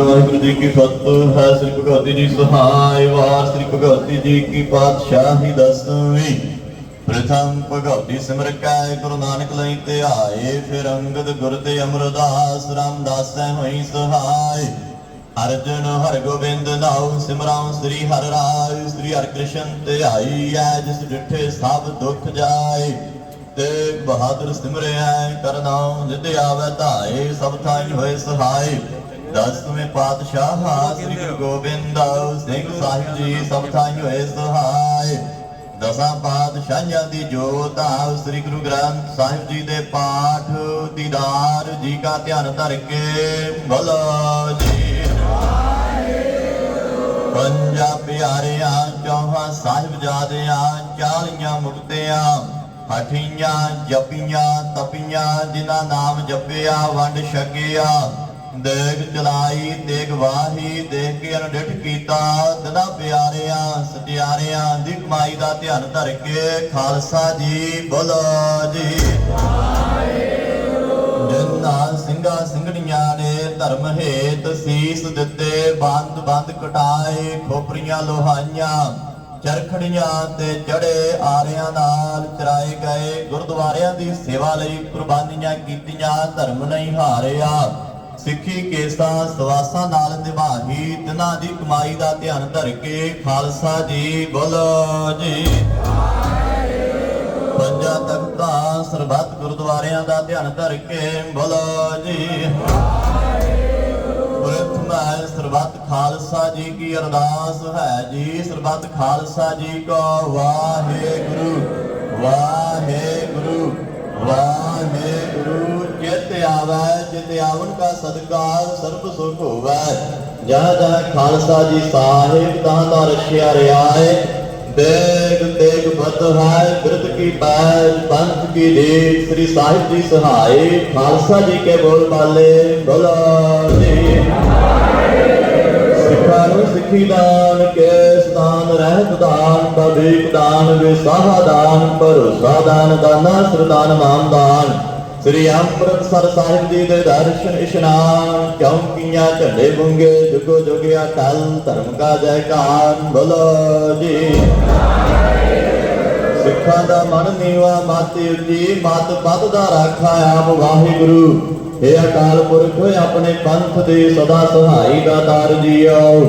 ਵਾਹਿਗੁਰੂ ਜੀ ਕੀ ਫਤਿਹ। ਹੈ ਸ੍ਰੀ ਭਗਵਤੀ ਜੀ ਸਹਾਇ ਵਾਰ, ਸ੍ਰੀ ਭਗਵਤੀ ਜੀ ਕੀ ਪਾਤਸ਼ਾਹੀ ਦਸਵੀਂ। ਪ੍ਰਥਮ ਭਗਵਤੀ ਸਿਮਰ ਕੈ, ਗੁਰੂ ਨਾਨਕ ਲਈ ਤੇ ਆਏ, ਫਿਰ ਅੰਗਦ ਗੁਰ ਤੇ ਅਮਰਦਾਸ ਰਾਮਦਾਸੈ ਹੋਈ ਸਹਾਇ ਅਰਜਨ ਹਰ ਗੋਬਿੰਦ ਨਾਉ ਸਿਮਰਾਂ ਸ੍ਰੀ ਹਰਿ ਰਾਇ, ਸ੍ਰੀ ਹਰਿ ਕ੍ਰਿਸ਼ਨ ਤੇ ਆਈ ਐ, ਜਿਸ ਡਿਠੇ ਸਭ ਦੁੱਖ ਜਾਏ। ਤੇ ਬਹਾਦਰ ਸਿਮਰਿਆ ਕਰਨਾ ਜਿਤ ਆਵੇ ਧਾਏ, ਸਭ ਥਾਈ ਹੋਏ ਸਹਾਈ। ਦਸਵੇਂ ਪਾਤਸ਼ਾਹ, ਸ੍ਰੀ ਗੁਰੂ ਗੋਬਿੰਦ ਸਿੰਘ ਸਾਹਿਬ ਜੀ ਸਭ ਥਾਈ ਹੋਏ। ਸਹਾਈ ਦਸਾਂ ਪਾਤਸ਼ਾਹਾਂ ਦੀ ਜੋਤ ਆਵ ਸ੍ਰੀ ਗੁਰੂ ਗ੍ਰੰਥ ਸਾਹਿਬ ਜੀ ਦੇ ਪਾਠ ਦੀਦਾਰ ਜੀ ਕਾ ਧਿਆਨ ਧਰ ਕੇ ਬੋਲੋ ਜੀ। ਪੰਜਾ ਪਿਆਰਿਆਂ, ਚੌਹਾਂ ਸਾਹਿਬਜ਼ਾਦਿਆਂ, ਚਾਲੀਆਂ ਮੁਕਤਿਆਂ ਹਠੀਆਂ ਜਪੀਆਂ, ਤਪੀਆਂ, ਜਿਨ੍ਹਾਂ ਨਾਮ ਜਪਿਆ, ਵੰਡ ਛਕਿਆ। ਦੇਖ ਚਲਾਈ ਦੇਗ ਵਾਹੀ, ਦੇਖ ਕੇ ਅਨਡਿਠ ਕੀਤਾ। ਦਿਨਾ ਪਿਆਰਿਆਂ ਸਤਿਆਰਿਆਂ ਦੀ ਕਮਾਈ ਦਾ ਧਿਆਨ ਧਰ ਕੇ ਖਾਲਸਾ ਜੀ ਬੋਲੋ ਜੀ। ਜਿਨ੍ਹਾਂ ਸਿੰਘਾਂ ਸਿੰਘਣੀਆਂ ਨੇ ਧਰਮ ਹੇਤ ਸੀਸ ਦਿੱਤੇ, ਬੰਦ ਬੰਦ ਕਟਾਏ ਖੋਪਰੀਆਂ ਲੋਹਾਈਆਂ, ਚਰਖੜੀਆਂ ਤੇ ਜੜੇ ਆਰਿਆਂ ਨਾਲ ਚਰਾਏ ਗਏ। ਗੁਰਦੁਆਰਿਆਂ ਦੀ ਸੇਵਾ ਲਈ ਕੁਰਬਾਨੀਆਂ ਕੀਤੀਆਂ, ਧਰਮ ਨਹੀਂ ਹਾਰਿਆ। ਸਿੱਖੀ ਕੇਸਾਂ, ਸਵਾਸਾਂ ਨਾਲ ਨਿਭਾਹੀ, ਤਿਨਾਂ ਦੀ ਕਮਾਈ ਦਾ ਧਿਆਨ ਧਰ ਕੇ ਖਾਲਸਾ ਜੀ ਬੋਲੋ ਜੀ। ਪੰਜਾ ਤਖਤਾਂ, ਸਰਬੱਤ ਗੁਰਦੁਆਰਿਆਂ ਦਾ ਧਿਆਨ ਧਰ ਕੇ ਬੋਲੋ ਜੀ। ਪ੍ਰਥਮ ਸਰਬੱਤ ਖਾਲਸਾ ਜੀ ਕੀ ਅਰਦਾਸ ਹੈ ਜੀ? ਸਰਬੱਤ ਖਾਲਸਾ ਜੀ ਕੋ ਵਾਹਿਗੁਰੂ ਵਾਹਿਗੁਰੂ ਵਾਹਿਗੁਰੂ। ਜਿਤ ਆਵੈ ਜਿਤ ਆਵਨ ਕਾ ਸਦਕਾ, ਸਰਬ ਸੁਖ ਹੋਵੈ। ਜਾ ਜਾ ਖਾਲਸਾ ਜੀ ਸਾਹਿਬ ਤਾਂ ਦਾ ਰਖਿਆ ਰਿਆਏ। ਦੇਗ ਦੇਗ ਬਤ ਹੈ ਬਿਰਤ ਕੀ ਪੈਜ ਪੰਥ ਕੀ ਦੇਗ ਸ੍ਰੀ ਸਾਹਿਬ ਜੀ ਸਹਾਈ ਖਾਲਸਾ ਜੀ ਕੇ ਬੋਲ ਬਾਲੇ ਬੋਲੋ ਜੀ। ਸਿੱਖਾਂ ਸਿੱਖੀ ਦਾਨ ਕੇਸ ਦਾਨ ਰਹਿਤ ਦਾਨ ਬਦੀਕ ਦਾਨ, ਵਿਸਾਹ ਦਾਨ, ਭਰੋਸਾ ਦਾਨ, ਦਾਨਾ, ਸਰਦਾਨ, ਮਾਨ ਦਾਨ। ਸ੍ਰੀ ਅੰਮ੍ਰਿਤਸਰ ਸਾਹਿਬ ਜੀ ਦੇ ਦਰਸ਼ਨ ਇਸ਼ਨਾਨ, ਕਿਉਂ ਕੀਆਂ ਝੰਡੇ ਬੁੰਗੇ, ਜੁਗੋ ਜੁਗਿਆ ਕਲ ਧਰਮ ਕਾ ਜੈਕਾਰ ਬੋਲੋ ਜੀ। ਸਿੱਖਾਂ ਦਾ ਮਨ ਨੀਵਾ ਮਾਤੀ ਉੱਚੀ, ਮਤ ਪਦ ਦਾ ਰਾਖਾ ਆਪ ਵਾਹਿਗੁਰੂ। ਏ ਅਕਾਲ ਪੁਰਖ, ਆਪਣੇ ਪੰਥ ਦੇ ਸਦਾ ਸਹਾਈ ਦਾ ਦਾਰ ਜੀਓ।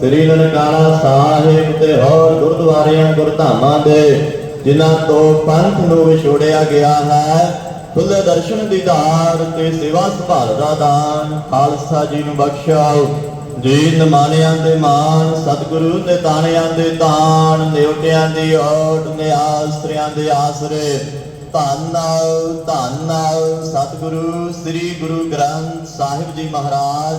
ਸ੍ਰੀ ਨਨਕਾਣਾ ਸਾਹਿਬ ਤੇ ਹੋਰ ਗੁਰਦੁਆਰਿਆਂ ਗੁਰਧਾਮਾਂ ਦੇ, ਜਿਨ੍ਹਾਂ ਤੋਂ ਪੰਥ ਨੂੰ ਵਿਛੋੜਿਆ ਗਿਆ ਹੈ ਖੁੱਲੇ ਦਰਸ਼ਨ ਦੀਦਾਰ ਤੇ ਸੇਵਾ ਸੰਭਾਲ ਦਾ ਦਾਨ। ਖਾਲਸਾ ਜੀ ਨੂੰ ਬਖਸ਼ਾਓ ਜੀ ਨਮਾਨਿਆਂ ਦੇ ਮਾਨ, ਸਤਿਗੁਰੂ ਦੇ ਤਾਣਿਆਂ ਦੇ ਤਾਣ ਦੇਵਤਿਆਂ ਦੀ ਓਟ ਨਿਆਸਰਿਆਂ ਦੇ ਆਸਰੇ। ਧੰਨ ਧੰਨ ਸਤਿਗੁਰੂ, ਸ੍ਰੀ ਗੁਰੂ ਗ੍ਰੰਥ ਸਾਹਿਬ ਜੀ ਮਹਾਰਾਜ।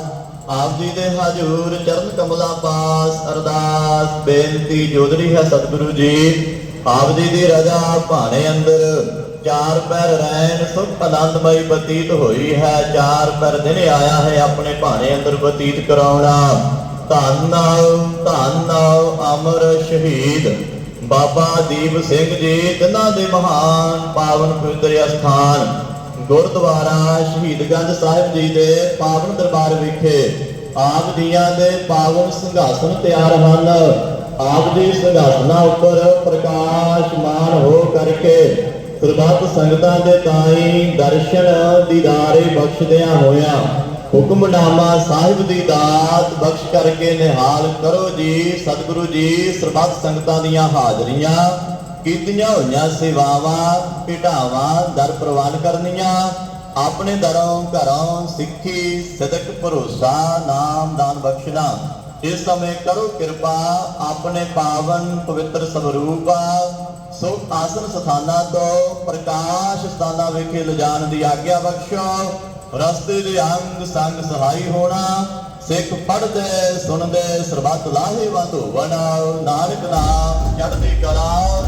ਆਪ ਜੀ ਦੇ ਹਜੂਰ ਚਰਨ ਕਮਲਾ ਪਾਸ ਅਰਦਾਸ। ਬੇਨਤੀ ਜੋਦਰੀ ਹੈ ਸਤਿਗੁਰੂ ਜੀ। ਆਪ ਜੀ ਦੀ ਰਜ਼ਾ ਭਾਣੇ ਅੰਦਰ, ਚਾਰ ਪੈਰ ਰਹਿਣ ਸੁਖ ਆਨੰਦਮਈ ਬਤੀਤ ਹੋਈ ਹੈ। ਚਾਰ ਪੈਰ ਦਿਨ ਆਇਆ ਹੈ ਆਪਣੇ ਭਾਣੇ ਅੰਦਰ ਬਤੀਤ ਕਰਾਉਣਾ। ਧੰਨ ਧੰਨ ਅਮਰ ਸ਼ਹੀਦ। ਬਾਬਾ ਦੀਪ ਸਿੰਘ ਜੀ, ਤਿੰਨਾਂ ਦੇ ਮਹਾਨ ਪਾਵਨ ਪਵਿੱਤਰ ਅਸਥਾਨ। ਗੁਰਦੁਆਰਾ ਸ਼ਹੀਦਗੰਜ ਸਾਹਿਬ ਜੀ ਦੇ ਪਾਵਨ ਦਰਬਾਰ ਵਿਖੇ ਆਪ ਜੀਆਂ ਦੇ ਪਾਵਨ ਸਿੰਘਾਸਨ ਤਿਆਰ ਹਨ। ਆਪ ਜੀ ਸਿੰਘਾਸਨਾਂ ਉੱਪਰ ਪ੍ਰਕਾਸ਼ਮਾਨ ਹੋ ਕਰਕੇ ਸਰਬੱਤ ਸੰਗਤਾਂ ਦੇ ਤਾਈ ਦਰਸ਼ਨ ਦੀਦਾਰੇ ਬਖਸ਼ਦਿਆਂ ਹੋਇਆਂ ਹੁਕਮਨਾਮਾ ਸਾਹਿਬ ਦੀ ਦਾਤ ਬਖਸ਼ ਕਰਕੇ ਨਿਹਾਲ ਕਰੋ ਜੀ, ਸਤਿਗੁਰੂ ਜੀ ਸਰਬੱਤ ਸੰਗਤਾਂ ਦੀਆਂ ਹਾਜ਼ਰੀਆਂ ਕੀਤੀਆਂ ਹੋਈਆਂ, ਸੇਵਾਵਾਂ, ਭਿਟਾਵਾਂ ਦਰ ਪ੍ਰਵਾਨ ਕਰਨੀਆਂ। ਆਪਣੇ ਦਰੋਂ ਘਰੋਂ ਸਿੱਖੀ, ਸਦਕ, ਭਰੋਸਾ ਨਾਮ ਦਾਨ ਬਖਸ਼ਣਾ। ਇਸ ਸਮੇਂ ਕਰੋ ਕਿਰਪਾ, ਆਪਣੇ ਪਾਵਨ ਪਵਿੱਤਰ ਸਰੂਪ ਸੋ ਆਸਨ ਸਥਾਨਾਂ ਤੋਂ ਪ੍ਰਕਾਸ਼ ਸਥਾਨਾਂ ਵਿਖੇ ਲਿਜਾਣ ਦੀ ਆਗਿਆ ਬਖਸ਼ੋ। ਰਸਤੇ ਦੇ ਅੰਗ ਸੰਗ ਸਹਾਈ ਹੋਣਾ, ਸਿੱਖ ਪੜਦੇ ਸੁਣਦੇ, ਸਰਬੱਤ ਲਾਹੇਵੰਦ ਹੋਵਣ ਨਾਨਕ ਨਾਮ ਚੜ੍ਹਦੀ ਕਲਾ।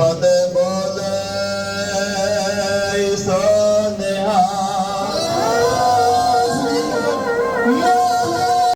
mother.